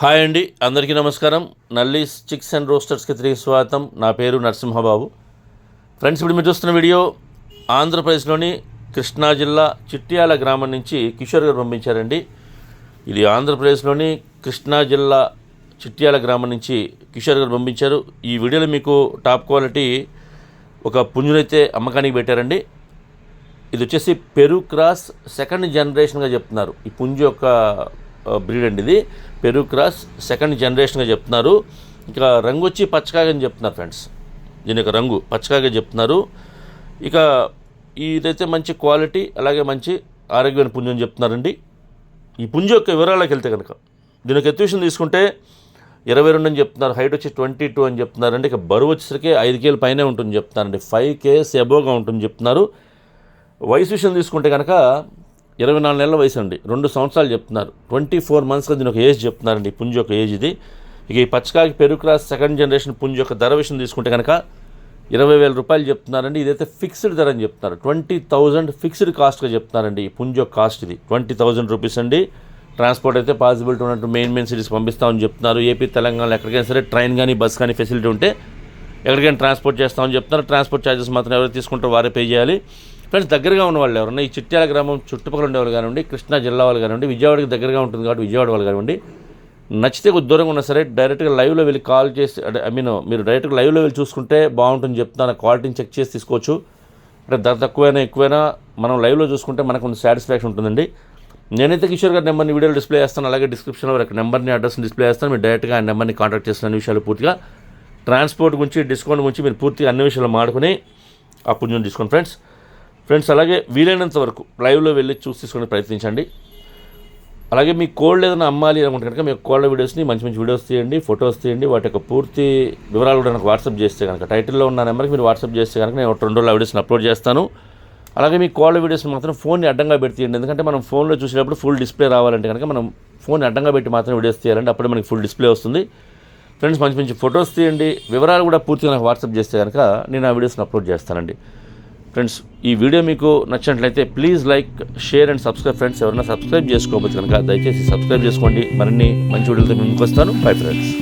Hi అండి అందరికీ నమస్కారం. నల్లీస్ చిక్స్ అండ్ రోస్టర్స్కి తిరిగి స్వాగతం నా పేరు నరసింహబాబు. ఫ్రెండ్స్ ఇప్పుడు మీరు చూస్తున్న వీడియో ఆంధ్రప్రదేశ్లోని కృష్ణా జిల్లా చిట్యాల గ్రామం నుంచి కిషోర్ గారు పంపించారండి. ఇది ఆంధ్రప్రదేశ్లోని కృష్ణా జిల్లా చిట్యాల గ్రామం నుంచి కిషోర్ గారు పంపించారు. ఈ వీడియోలో మీకు టాప్ క్వాలిటీ ఒక పుంజునైతే అమ్మకానికి పెట్టారండి. ఇది వచ్చేసి పెరు క్రాస్ సెకండ్ జనరేషన్గా చెప్తున్నారు. ఈ పుంజు యొక్క బ్రీడ్ అండి ఇది. పెరు క్రాస్ సెకండ్ జనరేషన్గా చెప్తున్నారు. ఇక రంగు వచ్చి పచ్చకాగని చెప్తున్నారు ఫ్రెండ్స్. దీని యొక్క రంగు పచ్చకాగా చెప్తున్నారు. ఇక ఇదైతే మంచి క్వాలిటీ అలాగే మంచి ఆరోగ్యమైన పుంజు అని చెప్తున్నారండి. ఈ పుంజు యొక్క వివరాలకు వెళ్తే కనుక దీని యొక్క ఎత్తుషన్ తీసుకుంటే ఇరవై రెండు అని చెప్తున్నారు. హైట్ వచ్చి ట్వంటీ టూ అని చెప్తున్నారండి. ఇక బరువు వచ్చేసరికి ఐదు కేలు పైనే ఉంటుంది చెప్తున్నారండి. ఫైవ్ కేస్ ఎబోగా ఉంటుంది చెప్తున్నారు. వయసు విషయం తీసుకుంటే కనుక ఇరవై నాలుగు నెలల వయసు అండి. రెండు సంవత్సరాలు చెప్తున్నారు. ట్వంటీ ఫోర్ మంత్స్గా దీని ఒక ఏజ్ చెప్తున్నారండి పుంజి పుంజు యొక్క ఏజ్ ఇది. ఇక ఈ పచ్చకాకి పెరుగు క్రాస్ సెకండ్ జనరేషన్ పుంజి యొక్క ధర విషయం తీసుకుంటే కనుక ఇరవై వేల రూపాయలు చెప్తున్నారండి. ఇదైతే ఫిక్స్డ్ ధర అని చెప్తున్నారు. ట్వంటీ థౌజండ్ ఫిక్స్డ్ కాస్ట్గా చెప్తున్నారండి ఈ పుంజి యొక్క కాస్ట్ ఇది. ట్వంటీ థౌజండ్ రూపీస్ అండి. ట్రాన్స్పోర్ట్ అయితే పాసిబిలిటీ ఉన్నట్టు మెయిన్ మెయిన్ సిటీస్ పంపిస్తామని చెప్తున్నారు. ఏపీ తెలంగాణ ఎక్కడికైనా సరే ట్రైన్ కానీ బస్ కానీ ఫెసిలిటీ ఉంటే ఎక్కడికైనా ట్రాన్స్పోర్ట్ చేస్తామని చెప్తున్నారు. ట్రాన్స్పోర్ట్ ఛార్జెస్ మాత్రం ఎవరు తీసుకుంటారో వారే పే చేయాలి. ఫ్రెండ్స్ దగ్గరగా ఉన్న వాళ్ళు ఎవరన్నా ఈ చిట్యాల గ్రామం చుట్టుపక్కల ఉండేవాళ్ళు కానివ్వండి కృష్ణా జిల్లా వాళ్ళు కానివ్వండి విజయవాడకి దగ్గరగా ఉంటుంది కాబట్టి విజయవాడ వాళ్ళు కానివ్వండి నచ్చితే కొద్ది దూరంగా ఉన్నా సరే డైరెక్ట్గా లైవ్లో వెళ్ళి కాల్ చేసి అంటే ఐ మీన్ మీరు డైరెక్ట్గా లైవ్లో వెళ్ళి చూసుకుంటే బాగుంటుంది చెప్తాను క్వాలిటీని చెక్ చేసి తీసుకోవచ్చు. అంటే ధర తక్కువైనా ఎక్కువైనా మనం లైవ్లో చూసుకుంటే మనకు కొంచెం సాటిస్ఫాక్షన్ ఉంటుందండి. నేనైతే కిషోర్ గారి నెంబర్ని వీడియోలో డిస్ప్లే చేస్తాను అలాగే డిస్క్రిప్షన్లో ఒక నెంబర్ని అడ్రస్ని డిస్ప్లే చేస్తాను మీరు డైరెక్ట్గా ఆ నెంబర్ని కాంటాక్ట్ చేస్తున్న విషయాలు పూర్తిగా. ట్రాన్స్పోర్ట్ గురించి డిస్కౌంట్ గురించి మీరు పూర్తిగా అన్ని విషయాలు మాడుకుని అప్పుడు డిస్కౌంట్ ఫ్రెండ్స్. ఫ్రెండ్స్ అలాగే వీలైనంత వరకు లైవ్లో వెళ్ళి చూసి తీసుకునే ప్రయత్నించండి. అలాగే మీ కోల్డ్ ఏదైనా అమ్మాలి అనుకుంటే కనుక మీ కోళ్ళ వీడియోస్ని మంచి మంచి వీడియోస్ తీయండి ఫొటోస్ తీయండి వాటి యొక్క పూర్తి వివరాలు కూడా నాకు వాట్సాప్ చేస్తే కనుక టైటిల్లో ఉన్న నెంబర్కి మీరు వాట్సాప్ చేస్తే కనుక నేను ఒక రెండు రోజుల ఆ వీడియోస్ని అప్లోడ్ చేస్తాను. అలాగే మీ కోల్డ్ వీడియోస్ని మాత్రం ఫోన్ని అడ్డంగా పెట్టి ఎందుకంటే మనం ఫోన్లో చూసేటప్పుడు ఫుల్ డిస్ప్లే రావాలంటే కనుక మనం ఫోన్ అడ్డంగా పెట్టి మాత్రం వీడియోస్ తీయాలంటే అప్పుడే మనకి ఫుల్ డిస్ప్లే వస్తుంది. ఫ్రెండ్స్ మంచి మంచి ఫొటోస్ తీయండి. వివరాలు కూడా పూర్తిగా నాకు వాట్సాప్ చేస్తే కనుక నేను ఆ వీడియోస్ని అప్లోడ్ చేస్తానండి. ఫ్రెండ్స్ ఈ వీడియో మీకు నచ్చినట్లయితే please like share and subscribe friends ఎవరైనా సబ్స్క్రైబ్ చేసుకోవచ్చు కనుక దయచేసి సబ్స్క్రైబ్ చేసుకోండి. మరిన్ని మంచి వీడియోలతో ముందుకు వస్తాను. Bye friends